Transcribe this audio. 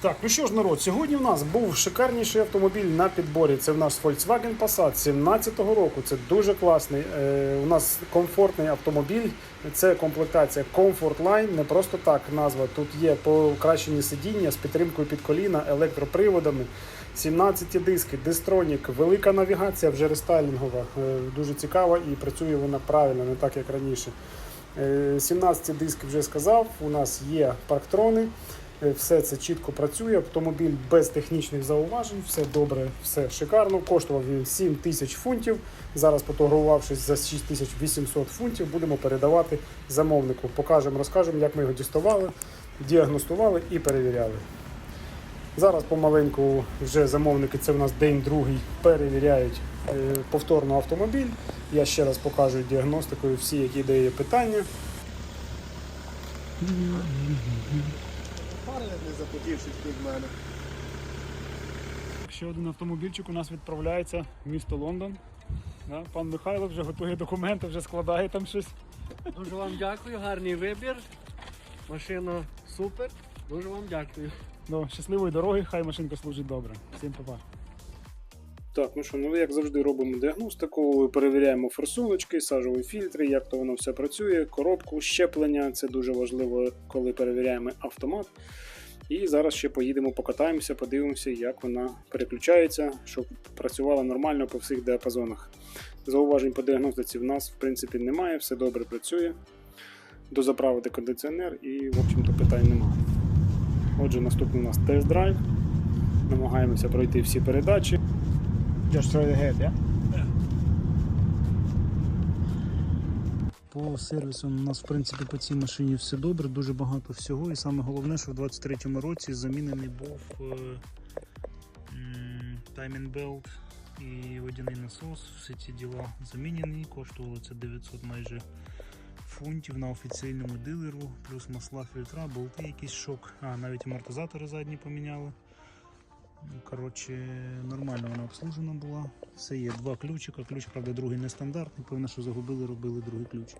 Так, ну що ж, народ, сьогодні в нас був шикарніший автомобіль на підборі. Це в нас Volkswagen Passat 17-го року. Це дуже класний. Е, у нас комфортний автомобіль. Це комплектація Comfort Line. Не просто так назва. Тут є покращені сидіння з підтримкою під коліна, електроприводами. 17 диски, дистронік, велика навігація, вже рестайлінгова, е, дуже цікава і працює вона правильно, не так як раніше. Е, 17 диски вже сказав. У нас є парктрони. Е, Все це чітко працює. Автомобіль без технічних зауважень, все добре, все шикарно. Коштував він 7 тисяч фунтів. Зараз, фотографувавшись за 6800 фунтів, будемо передавати замовнику. Покажемо, розкажемо, як ми його діставали, діагностували і перевіряли. Зараз помаленьку вже замовники, це в нас день другий, перевіряють е, повторно автомобіль. Я ще раз покажу діагностикою всі, які де є питання. Пари не запотівшись від мене. Ще один автомобільчик у нас відправляється в місто Лондон. Да, Пан Михайло вже готує документи, вже складає там щось. Дуже вам дякую, гарний вибір. Машина супер. Дуже вам дякую. Ну, щасливої дороги, хай машинка служить добре. Всім па-па. Так, ну що, ну як завжди робимо діагностику, перевіряємо форсуночки, сажові фільтри, як то воно все працює, коробку, щеплення. Це дуже важливо, коли перевіряємо автомат. І зараз ще поїдемо, покатаємося, подивимося, як вона переключається, щоб працювала нормально по всіх діапазонах. Зауважень по діагностиці в нас, в принципі, немає, все добре працює. Дозаправити кондиціонер і, в общем-то, питань немає. Отже, наступний у нас тест-драйв. Намагаємося пройти всі передачі. Just straight ahead, yeah? По сервісу у нас, в принципі, по цій машині все добре, дуже багато всього. І саме головне, що в 23-му році замінений був е, таймінг белт і водяний насос. Всі ці діла замінені, коштувало це 900 майже фунтів на офіційному дилеру, плюс масла фільтра, болти якийсь шок. А, навіть амортизатори задні поміняли. Коротше, нормально вона обслужена була. Все є два ключика. Ключ, правда, другий нестандартний. Певно, що загубили, робили другий ключ.